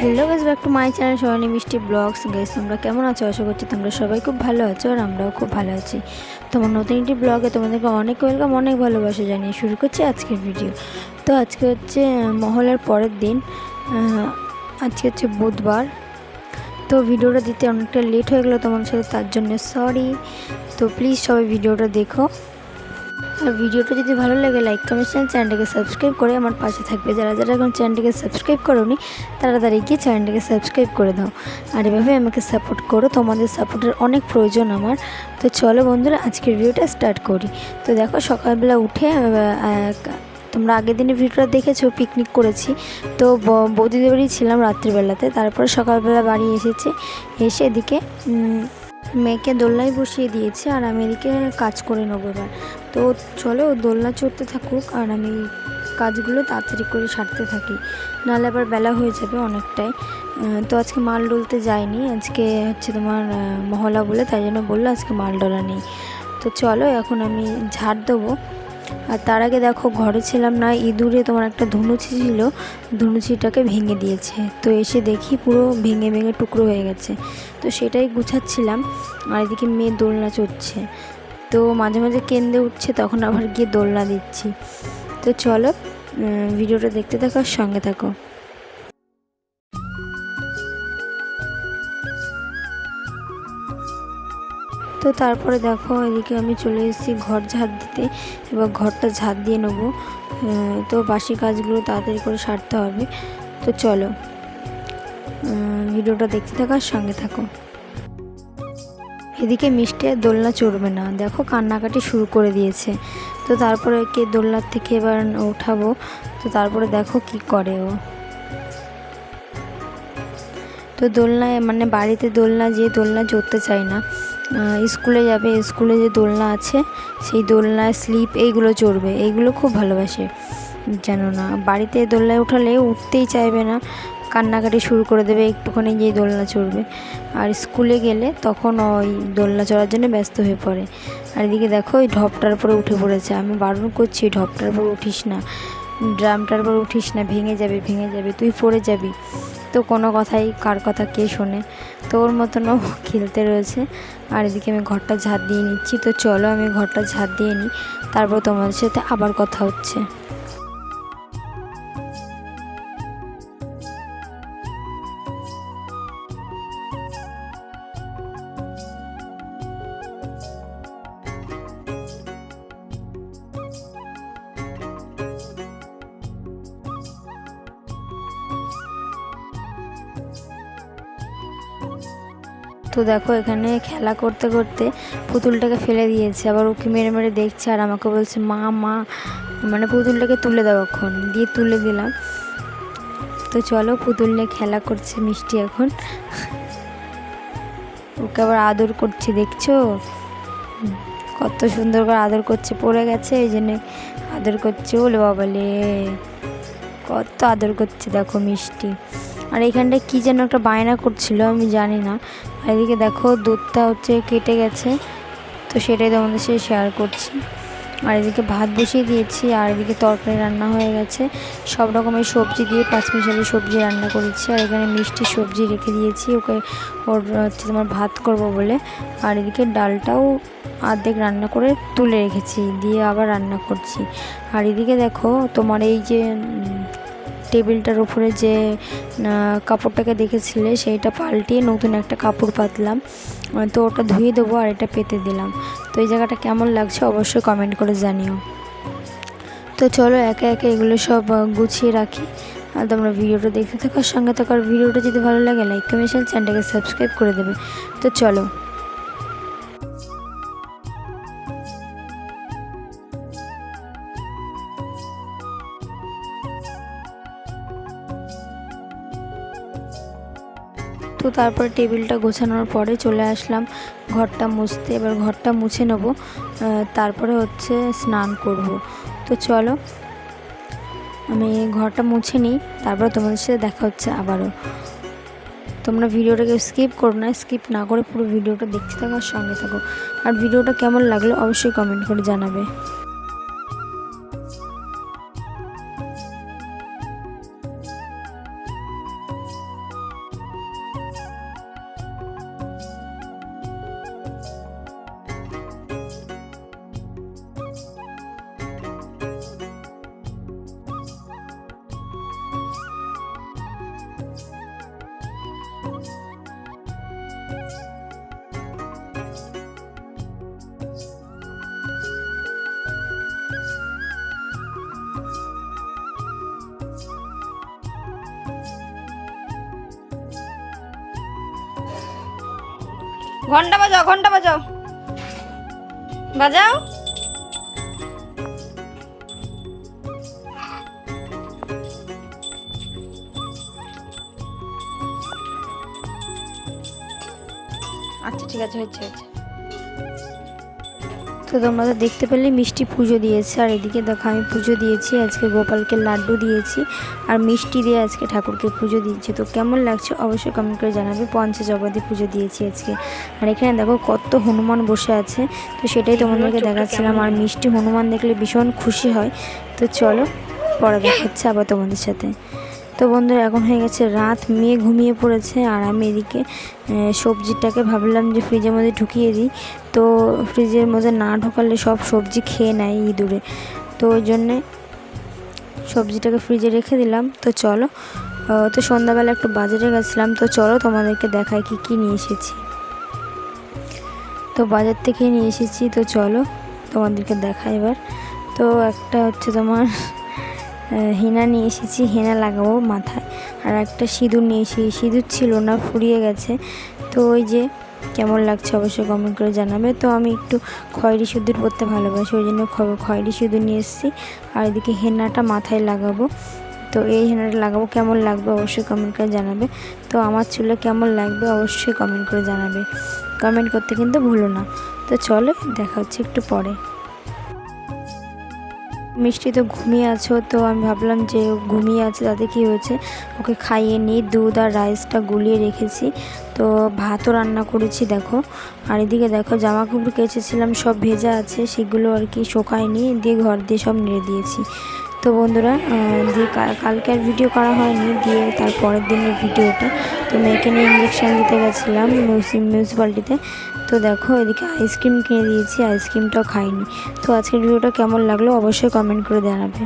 Hello guys back to my channel Sarani মিষ্টি blogs guys তোমরা কেমন আছো? আশা করছি তোমরা সবাই খুব ভালো আছো আর আমরাও খুব ভালো আছি। তোমার নতুন একটি ব্লগে তোমাদেরকে অনেক ওয়েলকাম অনেক ভালোবাসা জানিয়ে শুরু করছি আজকের ভিডিও তো আজকে হচ্ছে মহলার পরের দিন আজকে হচ্ছে বুধবার। তো ভিডিওটা দিতে অনেকটা লেট হয়ে গেলো তোমার সাথে, তার জন্য সরি তো প্লিজ সবাই ভিডিওটা দেখো। আর ভিডিওটা যদি ভালো লাগে লাইক কমেন্ট চ্যানেলটাকে সাবস্ক্রাইব করে আমার পাশে থাকবে। যারা যারা এখন চ্যানেলটাকে সাবস্ক্রাইব করোনি, তারা গিয়ে চ্যানেলটাকে সাবস্ক্রাইব করে দাও। আর এভাবে আমাকে সাপোর্ট করো, তোমাদের সাপোর্টের অনেক প্রয়োজন আমার। তো চলো বন্ধুরা, আজকের ভিডিওটা স্টার্ট করি। তো দেখো, সকালবেলা উঠে তোমরা আগের দিনের ভিডিওটা দেখেছ পিকনিক করেছি। তো বৌদিদের বাড়ি ছিলাম রাত্রিবেলাতে। তারপরে সকালবেলা বাড়ি এসেছে। এসে এদিকে মেয়েকে দোলনায় বসিয়ে দিয়েছে আর আমি এদিকে কাজ করে নেব এবার। তো চলো দোলনা চড়তে থাকুক আর আমি কাজগুলো তাড়াতাড়ি করে সারতে থাকি। নাহলে আবার বেলা হয়ে যাবে অনেকটাই। তো আজকে মাল ডলতে যায়নি আজকে হচ্ছে তোমার মহলা বলে তাই জন্য বলল আজকে মাল ডলা নেই। তো চলো এখন আমি ঝাড় দেবো। আর তার আগে দেখো, ঘরে ছিলাম না, ইঁদুরে তোমার একটা ধুনুচি ছিল ধুনুচিটাকে ভেঙে দিয়েছে। তো এসে দেখি পুরো ভেঙে ভেঙে টুকরো হয়ে গেছে। তো সেটাই গুছাচ্ছিলাম। আর এদিকে মেয়ে দোলনা চড়ছে। তো মাঝে মাঝে কেন্দ্রে উঠছে, তখন আবার গিয়ে দোলনা দিচ্ছি। তো চলো ভিডিওটা দেখতে থাকো সঙ্গে থাকো। তো তারপরে দেখো, এদিকে আমি চলে এসেছি ঘর ঝাড় দিতে এবার ঘরটা ঝাড় দিয়ে নেব। তো বাসি কাজগুলো তাড়াতাড়ি করে সারতে হবে। তো চলো ভিডিওটা দেখতে থাকো আর সঙ্গে থাকো। এদিকে মিষ্টি আর দোলনা চড়বে না। দেখো কান্নাকাটি শুরু করে দিয়েছে। তো তারপরে কে দোলনার থেকে এবার ওঠাবো তো তারপরে দেখো কি করে ও। তো দোলনায় মানে বাড়িতে দোলনা, যে দোলনা চড়তে চায় না স্কুলে যাবে, স্কুলে যে দোলনা আছে, সেই দোলনায় স্লিপ এইগুলো চড়বে, এইগুলো খুব ভালোবাসে। জানো না, বাড়িতে দোলনায় উঠালে উঠতেই চাইবে না, কান্নাকাটি শুরু করে দেবে, একটুখানি যেই দোলনা চড়বে। আর স্কুলে গেলে তখন ওই দোলনা চড়ার জন্য ব্যস্ত হয়ে পড়ে। আর এদিকে দেখো, ওই ঢপটার উপরে উঠে পড়েছে। আমি বারণ করছি, ঢপটার উপর উঠিস না, ড্রামটার উপর উঠিস না, ভেঙে যাবে ভেঙে যাবে, তুই পড়ে যাবি। তো কোনো কথাই কার কথা কে শোনে। তো ওর মতনও খেলতে রয়েছে। আর এদিকে আমি ঘরটা ঝাড় দিয়ে নিচ্ছি। তো চলো আমি ঘরটা ঝাড় দিয়ে নিই। তারপর তোমাদের সাথে আবার কথা হচ্ছে। তো দেখো এখানে খেলা করতে করতে পুতুলটাকে ফেলে দিয়েছে। আবার ওকে মেরে মেরে দেখছে আর আমাকে বলছে, মা মা। মানে পুতুলটাকে তুলে দাও এখন, দিয়ে তুলে দিলাম। তো চলো পুতুল নিয়ে খেলা করছে মিষ্টি এখন। ওকে আবার আদর করছে, দেখছ? কত সুন্দর করে আদর করছে, পড়ে গেছে, এই জন্য আদর করছে। ওলে বাবালে, কত আদর করছে দেখো মিষ্টি। আর এখানটায় কী যেন একটা বায়না করছিল, আমি জানি না। আর এদিকে দেখো, দুধটা হচ্ছে কেটে গেছে, তো সেটাই তোমাদের সাথে শেয়ার করছি। আর এদিকে ভাত বসিয়ে দিয়েছি, আর এদিকে তরকারি রান্না হয়ে গেছে। সব রকমের সবজি দিয়ে পাঁচ পাঁচমিশালি সবজি রান্না করেছি, আর এখানে মিষ্টি সবজি রেখে দিয়েছি, ওকে ওর হচ্ছে তোমার ভাত করব বলে। আর এদিকে ডালটাও অর্ধেক রান্না করে তুলে রেখেছি, দিয়ে আবার রান্না করছি। আর এদিকে দেখো, তোমার এই যে টেবিলটার উপরে যে কাপড়টাকে দেখেছিলে সেইটা পাল্টিয়ে নতুন একটা কাপড় পাতলাম। তো ওটা ধুয়ে দেবো আর এটা পেতে দিলাম। তো এই জায়গাটা কেমন লাগছে অবশ্যই কমেন্ট করে জানিও। তো চলো একে একে এগুলো সব গুছিয়ে রাখি। আর তোমরা ভিডিওটা দেখতে থাকো আর সঙ্গে থাকার ভিডিওটা যদি ভালো লাগে লাইক কমেন্ট চ্যানেলটাকে সাবস্ক্রাইব করে দেবে। তো চলো। তো তারপরে টেবিলটা গোছানোর পরে চলে আসলাম ঘরটা মুছতে। এবার ঘরটা মুছে নেব তারপরে হচ্ছে স্নান করব। তো চলো, আমি ঘরটা মুছে নিই, তারপরে তোমাদের সাথে দেখা হচ্ছে আবারও। তোমরা ভিডিওটাকে স্কিপ করো না, স্কিপ না করে পুরো ভিডিওটা দেখতে থাকো আর সঙ্গে থাকো। আর ভিডিওটা কেমন লাগল অবশ্যই কমেন্ট করে জানাবে। ঘণ্টা বাজাও ঘণ্টা বাজাও। বাজাও। আচ্ছা ঠিক আছে হচ্ছে হচ্ছে তো তোমরা তো দেখতে পেলে মিষ্টি পুজো দিয়েছে। আর এদিকে দেখো আমি পুজো দিয়েছি আজকে গোপালকে লাড্ডু দিয়েছি আর মিষ্টি দিয়ে আজকে ঠাকুরকে পুজো দিয়েছি। তো কেমন লাগছে অবশ্যই কমেন্ট করে জানাবে। পঞ্চ জগতে পুজো দিয়েছি আজকে। আর এখানে দেখো কত হনুমান বসে আছে। তো সেটাই তোমাদেরকে দেখাচ্ছিলাম। আর মিষ্টি হনুমান দেখলে ভীষণ খুশি হয়। তো চলো পরে দেখা হচ্ছে আবার তোমাদের সাথে। তো বন্ধুরা, এখন হয়ে গেছে রাত। মেয়ে ঘুমিয়ে পড়েছে আর আমি এদিকে সবজিটাকে ভাবলাম যে ফ্রিজের মধ্যে ঢুকিয়ে দিই। তো ফ্রিজের মধ্যে না ঢোকালে সব সবজি খেয়ে নেয় ইঁদুরে। তো ওই জন্যে সবজিটাকে ফ্রিজে রেখে দিলাম। তো চলো তো সন্ধ্যাবেলা একটু বাজারে গেছিলাম। তো চলো তোমাদেরকে দেখাই কি কি নিয়ে এসেছি। তো বাজার থেকে নিয়ে এসেছি। তো চলো তোমাদেরকে দেখাই এবার। তো একটা হচ্ছে তোমার হেনা নিয়ে এসেছি, হেনা লাগাবো মাথায়। আর একটা সিঁদুর নিয়ে এসেছি সিঁদুর ছিল না, ফুরিয়ে গেছে। তো ওই যে কেমন লাগছে অবশ্যই কমেন্ট করে জানাবে। তো আমি একটু খয়েরি সিঁদুর পরতে ভালোবাসি, ওই জন্য খয়েরি সিঁদুর নিয়ে এসেছি। আর এদিকে হেনাটা মাথায় লাগাবো। তো এই হেনাটা লাগাবো, কেমন লাগবে অবশ্যই কমেন্ট করে জানাবে। তো আমার চুলে কেমন লাগবে অবশ্যই কমেন্ট করে জানাবে। কমেন্ট করতে কিন্তু ভুলো না। তো চলো, দেখা হচ্ছে একটু পরে। মিষ্টি তো ঘুমিয়ে আছো, তো আমি ভাবলাম যে ঘুমিয়ে আছে, তাতে কী হয়েছে? ওকে খাইয়ে নিই দুধ আর রাইসটা গুলিয়ে রেখেছি। তো ভাতও রান্না করেছি, দেখো। আর এদিকে দেখো জামা কাপড় কেচেছিলাম, সব ভেজা আছে, সেগুলো আর কি শোকায়নি, দিয়ে ঘর দিয়ে সব নেড়ে দিয়েছি। তো বন্ধুরা দিয়ে কালকে আর ভিডিও করা হয়নি, দিয়ে তার পরের দিনের ভিডিওটা তো মেয়েকে নিয়ে ইঞ্জেকশান দিতে গেছিলাম মিউনিসিপ্যালিটিতে তো দেখো, এদিকে আইসক্রিম কিনে দিয়েছি আইসক্রিমটাও খাইনি। তো আজকের ভিডিওটা কেমন লাগল অবশ্যই কমেন্ট করে জানাবে।